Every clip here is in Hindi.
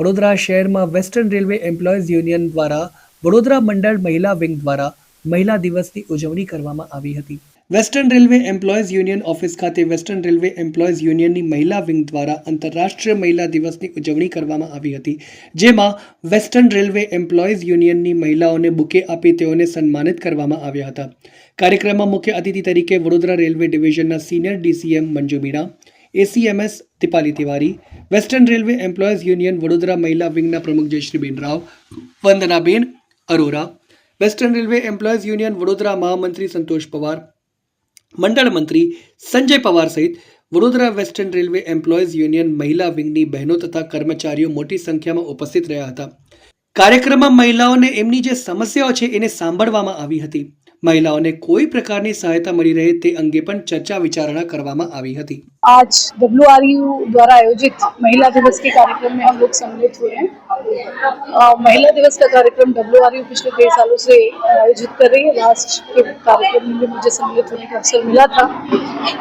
વડોદરા શહેરમાં વેસ્ટર્ન રેલવે એમ્પ્લોઈઝ યુનિયન દ્વારા વડોદરા મંડળ મહિલા વિંગ દ્વારા મહિલા દિવસની ઉજવણી કરવામાં આવી હતી. Western railway employees union office ખાતે વેસ્ટર્ન રેલવે એમ્પ્લોઈઝ યુનિયનની મહિલા વિંગ દ્વારા આંતરરાષ્ટ્રીય મહિલા દિવસની ઉજવણી કરવામાં આવી હતી. જેમાં વેસ્ટર્ન રેલવે એમ્પ્લોઈઝ યુનિયનની મહિલાઓને બુકે આપી તેઓને સન્માનિત કરવામાં આવ્યા હતા. કાર્યક્રમમાં મુખ્ય અતિથિ તરીકે Vadodara railway ડિવિઝનના senior DCM Manju Meena ACMS Deepali Tiwari western railway employees union Vadodara મહિલા વિંગના પ્રમુખ જયશ્રીબેન Rao વંદનાબેન Arora western railway employees union Vadodara મહામંત્રી સંતોષ પવાર મંડળ મંત્રી સંજય પવાર સહિત Vadodara western railway employees union મહિલા વિંગની બહેનો તથા કર્મચારીઓ મોટી સંખ્યામાં ઉપસ્થિત રહ્યા હતા કાર્યક્રમમાં મહિલાઓને એમની જે સમસ્યાઓ છે એને સાંભળવામાં આવી હતી મહિલાઓને કોઈ પ્રકારની સહાયતા મળી રહે તે અંગે પણ ચર્ચા વિચારણા કરવામાં આવી હતી आज डब्ल्यू द्वारा आयोजित महिला दिवस के कार्यक्रम में हम लोग सम्मिलित हुए हैं अ, महिला दिवस का कार्यक्रम डब्ल्यू पिछले कई सालों से आयोजित कर रही है लास्ट के कार्यक्रम में भी मुझे सम्मिलित होने का अवसर मिला था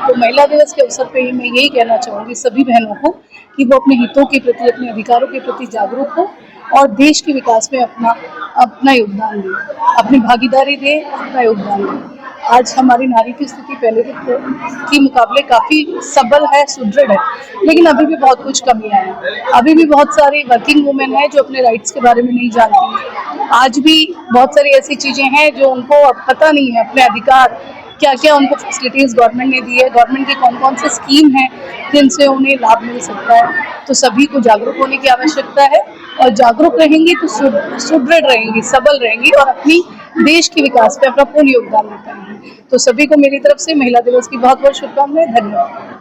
तो महिला दिवस के अवसर पे मैं यही कहना चाहूँगी सभी बहनों को कि वो अपने हितों के प्रति अपने अधिकारों के प्रति जागरूक हो और देश के विकास में अपना अपना योगदान दें अपनी भागीदारी दें अपना योगदान दें आज हमारी नारी की स्थिति पहले के के मुकाबले काफ़ी सबल है, सुदृढ़ है। लेकिन अभी भी बहुत कुछ कमियाँ हैं। अभी भी बहुत सारी वर्किंग वुमेन हैं जो अपने राइट्स के बारे में नहीं जानती आज भी बहुत सारी ऐसी चीज़ें हैं जो उनको अब पता नहीं है, अपने अधिकार क्या क्या उनको फैसिलिटीज़ गवर्नमेंट ने दी है गवर्नमेंट की कौन कौन सी स्कीम है, जिनसे उन्हें लाभ मिल सकता है? तो सभी को जागरूक होने की आवश्यकता है और जागरूक रहेंगी तो सुदृढ़ रहेंगी, सबल रहेंगी और अपनी देश के विकास में अपना पूर्ण योगदान देते हैं तो सभी को मेरी तरफ़ से महिला दिवस की बहुत बहुत शुभकामनाएँ, धन्यवाद।